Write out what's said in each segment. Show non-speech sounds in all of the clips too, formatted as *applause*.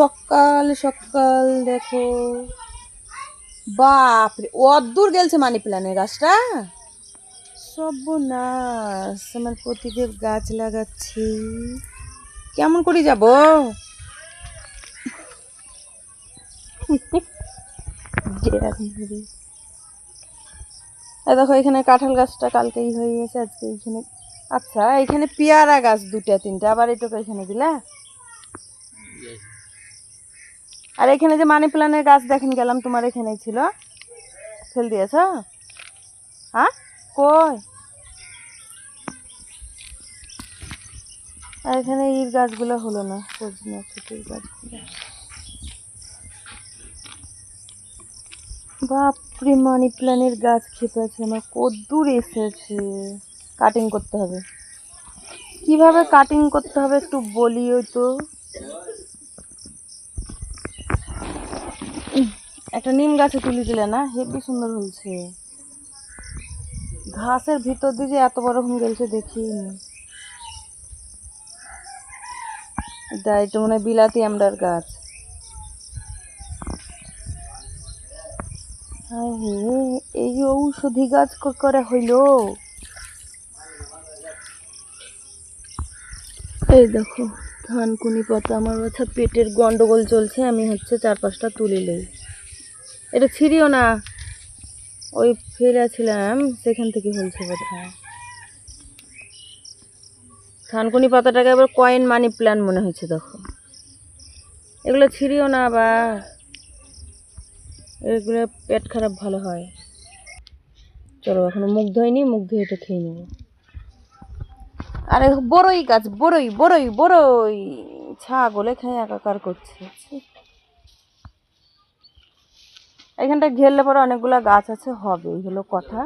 সকাল সকাল দেখো। বাপরে অদ্দূর গেলছে মানি প্ল্যানের গাছটা? সর্বনাশ, আমার প্রতিদেব গাছ লাগাচ্ছি। কেমন করে যাব? দেখো, এখানে কাঁঠাল গাছটা কালকেই হয়ে গেছে, আজকে এইখানে আচ্ছা এখানে পেয়ারা গাছ দুটা তিনটা, আবার এটুকু এখানে দিলা? আর এখানে যে মানি প্ল্যানের গাছ দেখেন, গেলাম তোমার এখানেই ছিল। ফেল দিয়েছ? হ্যাঁ? কই? আর এখানে ইর গাছগুলো হলো না গাছগুলো। বাপরে মানি প্ল্যানের গাছ খেতে আছে আমার কদ্দূর এসেছে। কাটিং করতে হবে। কীভাবে কাটিং করতে হবে একটু বলিও তো। একটা নিম গাছে তুলে দিলে না? হেবি সুন্দর হয়েছে। ঘাসের ভিতর দিয়ে এত বড় হয়ে গেছে দেখিনি এটা মনে হয় বিলাতি আমডার গাছ। এই ঔষধি গাছ করে হইল। এই দেখো, ধানকুনি পাতা আমার পেটের গন্ডগোল চলছে, আমি হচ্ছে চার পাঁচটা এটা ছিঁড়িও না। ওই ফেলেছিলাম, সেখান থেকে হয়েছে বোধ থানকুনি পাতাটাকে আবার কয়েন মানি প্ল্যান মনে হয়েছে দেখো এগুলো ছিঁড়িও না বা এগুলো পেট খারাপ ভালো হয়। চলো এখনও মুখ ধোয়নি মুখ ধুয়ে এটা খেয়ে নেব আরে বড়ই গাছ, বড়ই বড়ই বড়ই। ছাগলে খেয়ে একাকার করছে। এখানটা ঘেরলে পরে অনেকগুলো গাছ আছে হবে এই হলো কথা।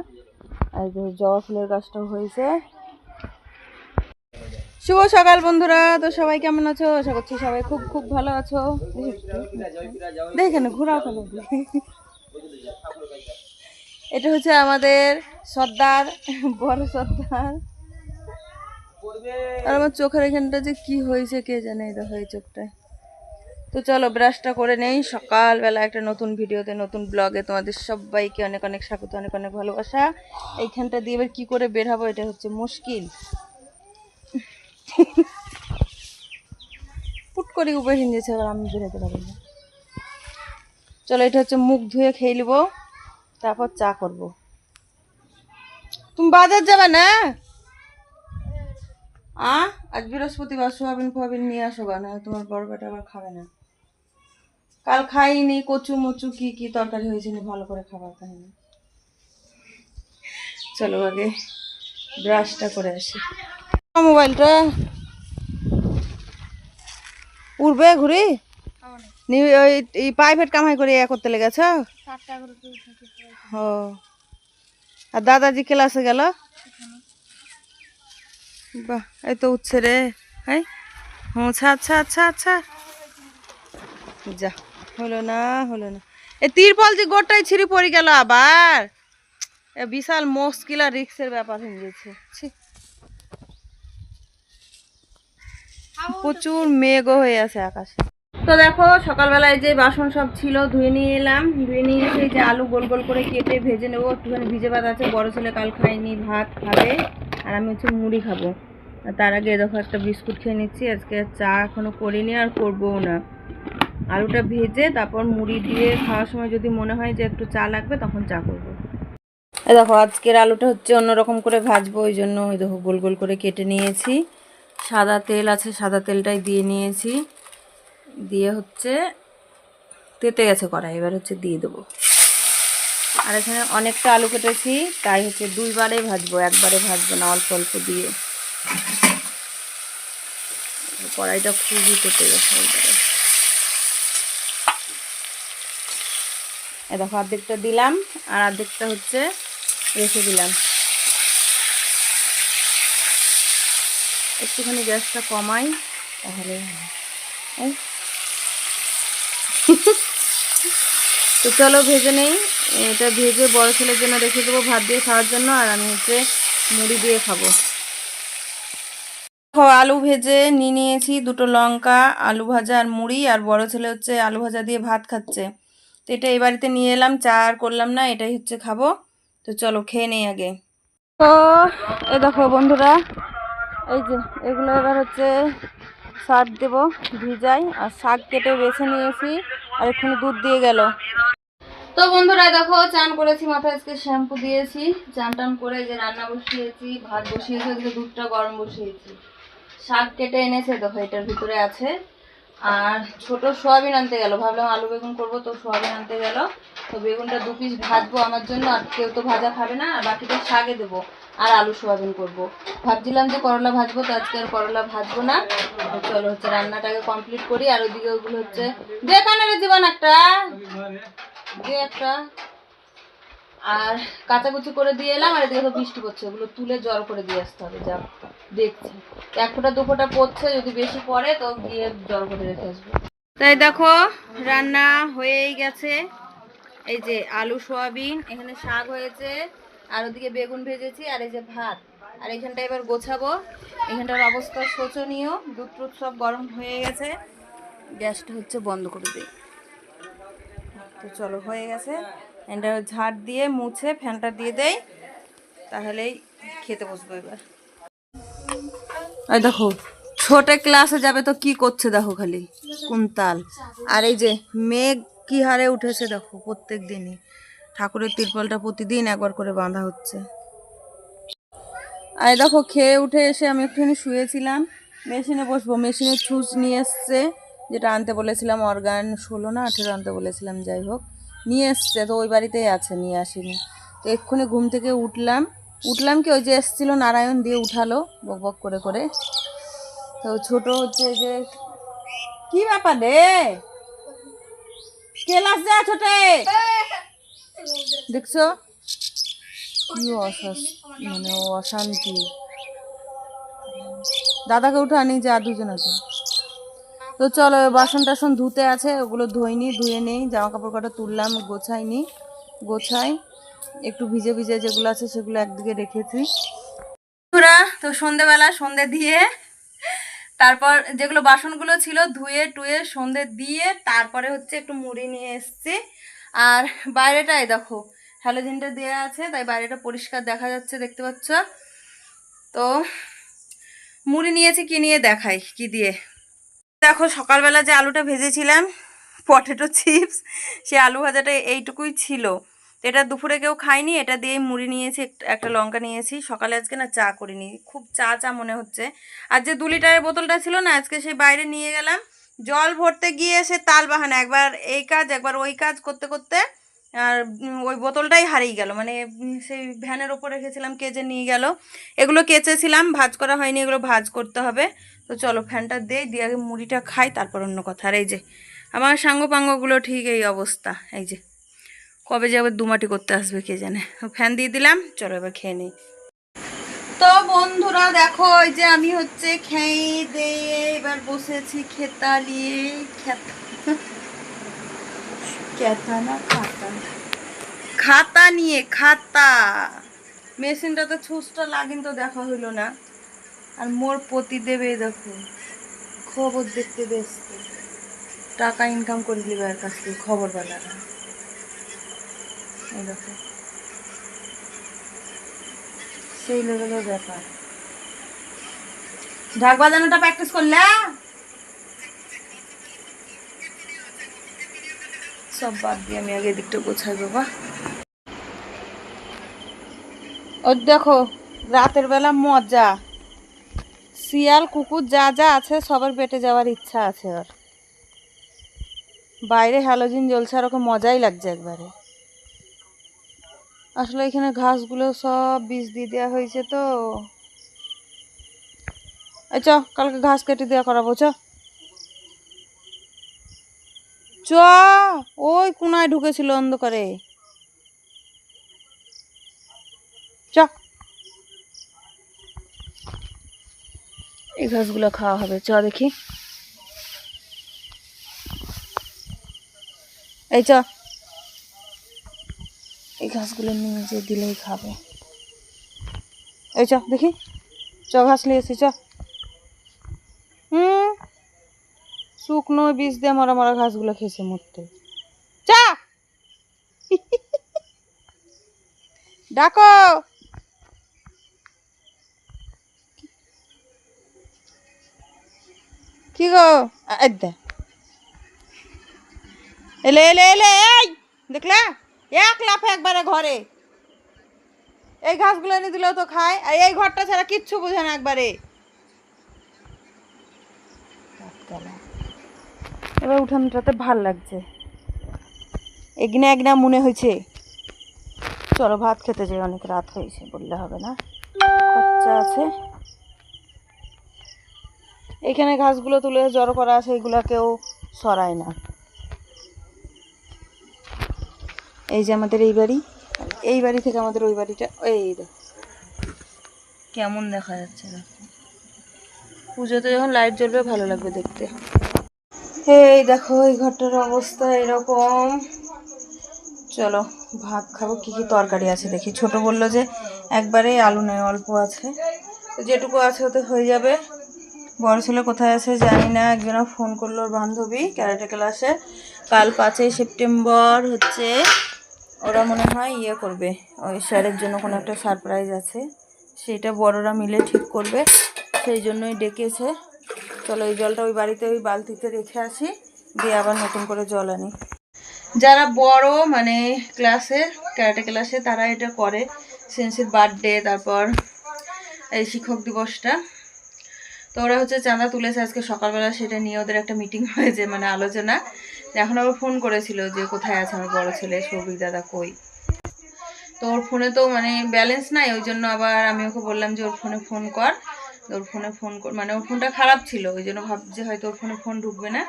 আর জবা ফুলের গাছটাও হয়েছে। শুভ সকাল বন্ধুরা, তো সবাই কেমন আছো? আশা করছি সবাই খুব খুব ভালো আছো। দেখেন ঘোরাও কেন? এটা হচ্ছে আমাদের সর্দার, বড় সর্দার। আর আমার চোখের এখানটা যে কি হয়েছে কে জানে দেখো এই চোখটায়। তো চলো ব্রাশটা করে নেই। সকালবেলা একটা নতুন ভিডিওতে, নতুন ব্লগে তোমাদের সবাইকে অনেক অনেক স্বাগত, অনেক অনেক ভালোবাসা। এইখানটা দিয়ে এবার কী করে বের হব এটা হচ্ছে মুশকিল। পুট করে উপরে হিন্দিছে এবার আমি বেরোতে পারব না। চলো এটা হচ্ছে মুখ ধুয়ে খেয়ে নিবো, তারপর চা করব। তুমি বাজার যাবে না? আ? আজ বৃহস্পতিবার সোয়াবিন ফোয়াবিন নিয়ে আসো না তোমার বড় বেটা আবার খাবে না। কাল খাইনি, কচু মচু, কি কি তরকারি হয়েছে নি, ভালো করে খাবার খাইনি। চলো আগে ব্রাশটা করে আসি। মোবাইলটা উড়বে ঘুরি ওই প্রাইভেট কামাই করে ইয়া করতে লেগেছ? ও। আর দাদাজি ক্লাসে গেল? বাহ, এই তো উঠছে রে। হ্যাঁ আচ্ছা আচ্ছা আচ্ছা আচ্ছা। যা। হলো না হলো না। এ তিরপল যে গোটাই ছিঁড়ে পড়ে গেল আবার। বিশাল মুশকিল আর রিক্সের ব্যাপার হয়ে গেছে। প্রচুর মেঘও হয়ে আছে আকাশে। তো দেখো, সকালবেলায় যে বাসন সব ছিল, ধুয়ে নিয়ে এলাম। ধুয়ে নিয়ে এসে যে আলু গোল গোল করে কেটে ভেজে নেব। একটুখানি ভিজে ভাত আছে, বড় ছেলে কাল খাইনি ভাত খাবে। আর আমি হচ্ছে মুড়ি খাব। তার আগে দেখো একটা বিস্কুট খেয়ে নিচ্ছি। আজকে চা এখনও করিনি, আর করবোও না। আলুটা ভেজে তারপর মুড়ি দিয়ে খাওয়ার সময় যদি মনে হয় যে একটু চা লাগবে, তখন চা করব। দেখো, আজকের আলুটা হচ্ছে অন্যরকম করে ভাজবো, ওই জন্য ওই দেখো গোল গোল করে কেটে নিয়েছি। সাদা তেল আছে, সাদা তেলটাই দিয়ে নিয়েছি। দিয়ে হচ্ছে, তেতে গেছে কড়াই, এবার হচ্ছে দিয়ে দেবো। আর এখানে অনেকটা আলু কেটেছি, তাই হচ্ছে দুইবারে ভাজবো, একবারে ভাজবো না, অল্প অল্প দিয়ে। কড়াইটা খুবই তেতে গেছে এ দেখো অর্ধেকটা দিলাম আর অর্ধেকটা হচ্ছে রেখে দিলাম। একটুখানি গ্যাসটা কমাই, তাহলে। তো চলো ভেজে নেই। এটা ভেজে বড় ছেলের জন্য রেখে দেবো, ভাত দিয়ে খাওয়ার জন্য, আর আমি হচ্ছে মুড়ি দিয়ে খাব। আলু ভেজে নিয়ে নিয়েছি দুটো লঙ্কা, আলু ভাজা আর মুড়ি, আর বড় ছেলে হচ্ছে আলু ভাজা দিয়ে ভাত খাচ্ছে। তো এটা এই বাড়িতে নিয়ে এলাম, চা আর করলাম না, এটাই হচ্ছে খাব। তো চলো খেয়ে নেই আগে। তো এ দেখো বন্ধুরা, এই যে এগুলো এবার হচ্ছে শাক দেবো, ভিজাই, আর শাক কেটে বেছে নিয়েছি, আর এক্ষুনি দুধ দিয়ে গেল। তো বন্ধুরা দেখো, চান করেছি, মাথায় আজকে শ্যাম্পু দিয়েছি, চান টান করে যে রান্না বসিয়েছি, ভাত বসিয়েছি দুধটা গরম বসিয়েছি। শাক কেটে এনেছে, দেখো এটার ভিতরে আছে। আর ছোট সোয়াবিন আনতে গেল। ভাবলাম আলু বেগুন করব তো সোয়াবিন আনতে গেল। তো বেগুনটা দু পিস ভাজবো আমার জন্য আর কেউ তো ভাজা খাবে না আর বাকিটা শাকে দেবো আর আলু সোয়াবিন করব। ভাবছিলাম যে করলা ভাজবো তো আজকে আর করলা ভাজবো না। চলো হচ্ছে রান্নাটাকে কমপ্লিট করি আর ওইদিকে ওগুলো হচ্ছে রে জীবন একটা। দিয়ে একটা। আর কাচাকুচি করে দিয়ে এলাম, আর এদিকে তো বৃষ্টি পড়ছে, ওগুলো তুলে জল করে দিয়ে আসতে হবে, যা দেখছি। এক ফোঁটা, দু ফোঁটা পড়ছে, যদি বেশি পড়ে তো গিয়ে জল করে রেখে আসব। তাই দেখো, রান্না হয়েই গেছে। এই যে আলু, সোয়াবিন, এখানে শাক হয়েছে, আর ওদিকে বেগুন ভেজেছি, আর এই যে ভাত। আর এখানটা এবার গোছাবো। এখানটার অবস্থা শোচনীয়, দুধ টুধ সব গরম হয়ে গেছে। গ্যাসটা হচ্ছে বন্ধ করে দিই। তো চলো, হয়ে গেছে। এটা ঝাড় দিয়ে মুছে ফ্যানটা দিয়ে দেয় তাহলেই খেতে বসবো এবার। দেখো, ছোট ক্লাসে যাবে তো কি করছে দেখো খালি, কুন্তাল। আর এই যে মেঘ কি হারে উঠেছে দেখো প্রত্যেক দিনই। ঠাকুরের তিরপলটা প্রতিদিন একবার করে বাঁধা হচ্ছে। আর দেখো, খেয়ে উঠে এসে আমি একটুখানি শুয়েছিলাম। মেশিনে বসবো, মেশিনে ছুঁচ নিয়ে এসছে, যেটা আনতে বলেছিলাম, অর্গান ষোলো না, আঠেরো আনতে বলেছিলাম, যাই হোক। নিয়ে এসছে, তো ওই বাড়িতেই আছে, নিয়ে আসিনি। তো এক্ষুনি ঘুম থেকে উঠলাম। উঠলাম কি, ওই যে এসছিল নারায়ণ দিয়ে উঠালো, বক বক করে করে। তো ছোট হচ্ছে যে, কি ব্যাপার রে? কেলাস যা ছোটে? দেখছ? কি মানে অশান্তি। দাদাকে উঠে আনি যা দুজন আছে তো চলো বাসন টাসন ধুতে আছে, ওগুলো ধুইনি, ধুয়ে নেই জামা কাপড় কটা তুললাম, গোছাইনি, গোছাই, একটু ভিজে ভিজে যেগুলো আছে সেগুলো একদিকে রেখেছি। তো সন্ধেবেলা, সন্ধে দিয়ে, তারপর যেগুলো বাসনগুলো ছিল ধুয়ে টুয়ে সন্ধে দিয়ে তারপরে হচ্ছে একটু মুড়ি নিয়ে এসছি। আর বাইরেটাই দেখো, হ্যালোজিনটা দেওয়া আছে, তাই বাইরেটা পরিষ্কার দেখা যাচ্ছে, দেখতে পাচ্ছ? তো মুড়ি নিয়েছি, কি নিয়ে দেখাই, কি দিয়ে? দেখো, সকালবেলা যে আলুটা ভেজেছিলাম, পটেটো চিপস, সে আলু ভাজাটা এইটুকুই ছিল। এটা দুপুরে কেউ খায়নি, এটা দিয়েই মুড়ি নিয়েছি একটা লঙ্কা নিয়েছি। সকালে আজকে না চা করিনি, খুব চা চা মনে হচ্ছে। আর যে দু লিটারের বোতলটা ছিল না, আজকে সেই বাইরে নিয়ে গেলাম। জল ভরতে গিয়ে সে তাল বাহানা, একবার এই কাজ, একবার ওই কাজ করতে করতে, আর ওই বোতলটাই হারিয়ে গেল। মানে সেই ভ্যানের ওপর রেখেছিলাম কেজে নিয়ে গেল। এগুলো কেচেছিলাম, ভাজ করা হয়নি, এগুলো ভাজ করতে হবে। তো চলো ফ্যানটা দেই দিয়ে আগে মুড়িটা খাই, তারপর অন্য কথা। আর এই যে, আমার পাঙ্গগুলো ঠিক এই অবস্থা। এই যে, কবে যে আবার দুমাটি করতে আসবে কে জানে। ফ্যান দিয়ে দিলাম, চলো এবার খেয়ে নিই। তো বন্ধুরা, দেখো, এই যে আমি হচ্ছে খেয়ে দিয়ে এবার বসেছি খেতা নিয়ে খেতা না খাতা। খাতা নিয়ে, খাতা। মেশিনটা তো ছুঁচটা লাগিন তো দেখা হইল না। আর মোর পতি দেবে দেখো। খবর দেখতে ব্যস্ত। টাকা ইনকাম করে দিবে এর কাছ থেকে খবর বেলাটা এই দেখো। সেই লেভেলের ব্যাপার। ঢাক বাজানোটা প্র্যাকটিস করলে? সব বাদ দিয়ে আমি আগে এদিকটা গোছাই বাবা ও দেখো, রাতের বেলা মজা। শিয়াল, কুকুর যা যা আছে সবার পেটে যাওয়ার ইচ্ছা আছে ওর। বাইরে হ্যালোজিন জ্বলছে আর ওকে মজাই লাগছে একবারে। আসলে এখানে ঘাসগুলো সব বীজ দিয়ে দেওয়া হয়েছে তো। এই চ, কালকে ঘাস কেটে দেওয়া করাবো, চ। চ, ওই কোনায় ঢুকেছিল অন্ধকারে। চ। এই ঘাসগুলো খাওয়া হবে। চ দেখি। এই চ। এই ঘাসগুলো নিয়ে যে দিলেই খাবে। এই চ, দেখি। চ, ঘাস নিয়ে এসেছি, চ। হুম? শুকনো বীজ দিয়ে মরা মরা ঘাসগুলো খেয়েছে মরতে। চা! *laughs* ডাকো! কি গো? আদ্যা এলে এলে এলে, এই! দেখলা? এক লাফে একবারে ঘরে। এই ঘাসগুলো এনে দিলেও তো খায়, আর এই ঘরটা ছাড়া কিচ্ছু বোঝে না একবারে। এবার উঠানটাতে ভালো লাগছে। এগনা একনা মনে হয়েছে চলো ভাত খেতে যাই, অনেক রাত হয়েছে বললে হবে না। খরচা আছে। এখানে ঘাসগুলো তুলে জড়ো করা আছে সরায় না। এই যে আমাদের এই বাড়ি এই বাড়ি থেকে আমাদের ওই বাড়িটা, এই কেমন দেখা যাচ্ছে দেখো। পুজোতে যখন লাইট জ্বলবে, ভালো লাগবে দেখতে। এই দেখো, এই ঘরটার অবস্থা এরকম। চলো, ভাত খাব, কি কি তরকারি আছে দেখি। ছোট বলল যে, একবারে আলু নেই, অল্প আছে। যেটুকু আছে ওতে হয়ে যাবে। বড় ছেলে কোথায় আছে জানি না একজন ফোন করল ওর বান্ধবী, ক্যারাটে ক্লাসে। কাল পাঁচই সেপ্টেম্বর হচ্ছে, ওরা মনে হয় ইয়ে করবে, ওই স্যারের জন্য কোনো একটা সারপ্রাইজ আছে, সেটা বড়রা মিলে ঠিক করবে, সেই জন্যই ডেকেছে। চলো এই জলটা ওই বাড়িতে ওই বালতিতে রেখে আসি, দিয়ে আবার নতুন করে জল আনি। যারা বড় মানে ক্লাসে, ক্যারাটে ক্লাসে, তারা এটা করে। সেন্সির বার্থডে, তারপর এই শিক্ষক দিবসটা। তো ওরা হচ্ছে চাঁদা তুলেছে আজকে সকালবেলা, সেটা নিয়ে ওদের একটা মিটিং হয়েছে মানে আলোচনা। এখন আবার ফোন করেছিল যে কোথায় আছে আমার বড় ছেলে, সৌভিক দাদা কই? তো ওর ফোনে তো মানে ব্যালেন্স নাই, ওই জন্য আবার আমি ওকে বললাম যে ওর ফোনে ফোন কর। ওর ফোনে ফোন কর মানে ওর ফোনটা খারাপ ছিল, ওই জন্য ভাবছে হয়তো ওর ফোনে ফোন ঢুকবে না।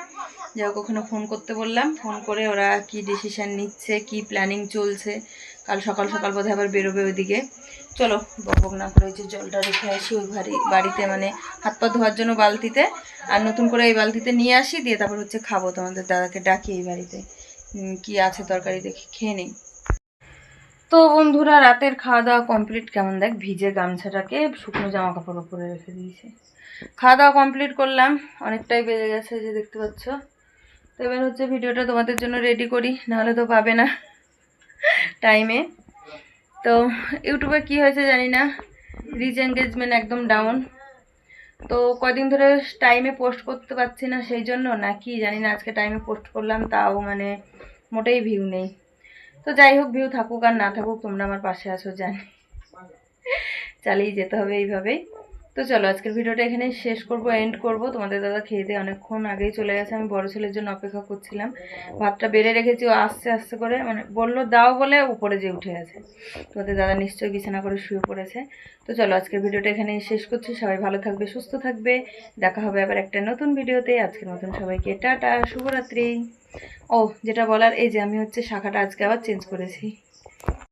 যাই হোক, ওখানে ফোন করতে বললাম। ফোন করে ওরা কি ডিসিশান নিচ্ছে, কি প্ল্যানিং চলছে কাল সকাল সকাল বোধহয় আবার বেরোবে ওইদিকে। চলো বকবক না করে যে জলটা রেখে আসি ওই বাড়ি, বাড়িতে মানে হাত পা ধোয়ার জন্য বালতিতে। আর নতুন করে এই বালতিতে নিয়ে আসি, দিয়ে তারপর হচ্ছে খাব। তোমাদের দাদাকে ডাকি এই বাড়িতে। কি আছে তরকারি দেখি খেয়ে নেই। তো বন্ধুরা, রাতের খাওয়া দাওয়া কমপ্লিট কেমন দেখ, ভিজে গামছাটাকে শুকনো জামা কাপড় উপরে রেখে দিয়েছে। খাওয়া দাওয়া কমপ্লিট করলাম, অনেকটাই বেজে গেছে যে দেখতে পাচ্ছ। তো এবার হচ্ছে ভিডিওটা তোমাদের জন্য রেডি করি, নাহলে তো পাবে না। টাইমে তো ইউটিউবে কি হয়েছে জানি না রিচ এঙ্গেজমেন্ট একদম ডাউন তো কদিন ধরে টাইমে পোস্ট করতে পারছি না সেই জন্য না কি জানি না আজকে টাইমে পোস্ট করলাম, তাও মানে মোটেই ভিউ নেই। তো যাই হোক ভিউ থাকুক আর না থাকুক, তোমরা আমার পাশে আছো জানি। চালিয়ে যেতে হবে এইভাবেই। তো চলো, আজকের ভিডিওটা এখানেই শেষ করব এন্ড করব। তোমাদের দাদা খেয়ে দিয়ে অনেকক্ষণ আগেই চলে গেছে, আমি বড় ছেলের জন্য অপেক্ষা করছিলাম। ভাতটা বেড়ে রেখেছি, ও আস্তে আস্তে করে মানে বলল, দাও বলে উপরে যে উঠে গেছে। তোমাদের দাদা নিশ্চয়ই বিছানা করে শুয়ে পড়েছে। তো চলো, আজকের ভিডিওটা এখানেই শেষ করছি। সবাই ভালো থাকবে, সুস্থ থাকবে। দেখা হবে আবার একটা নতুন ভিডিওতে। আজকের মতন সবাইকে টাটা, শুভরাত্রি। ও, যেটা বলার, এই যে আমি হচ্ছে শাখাটা আজকে আবার চেঞ্জ করেছি।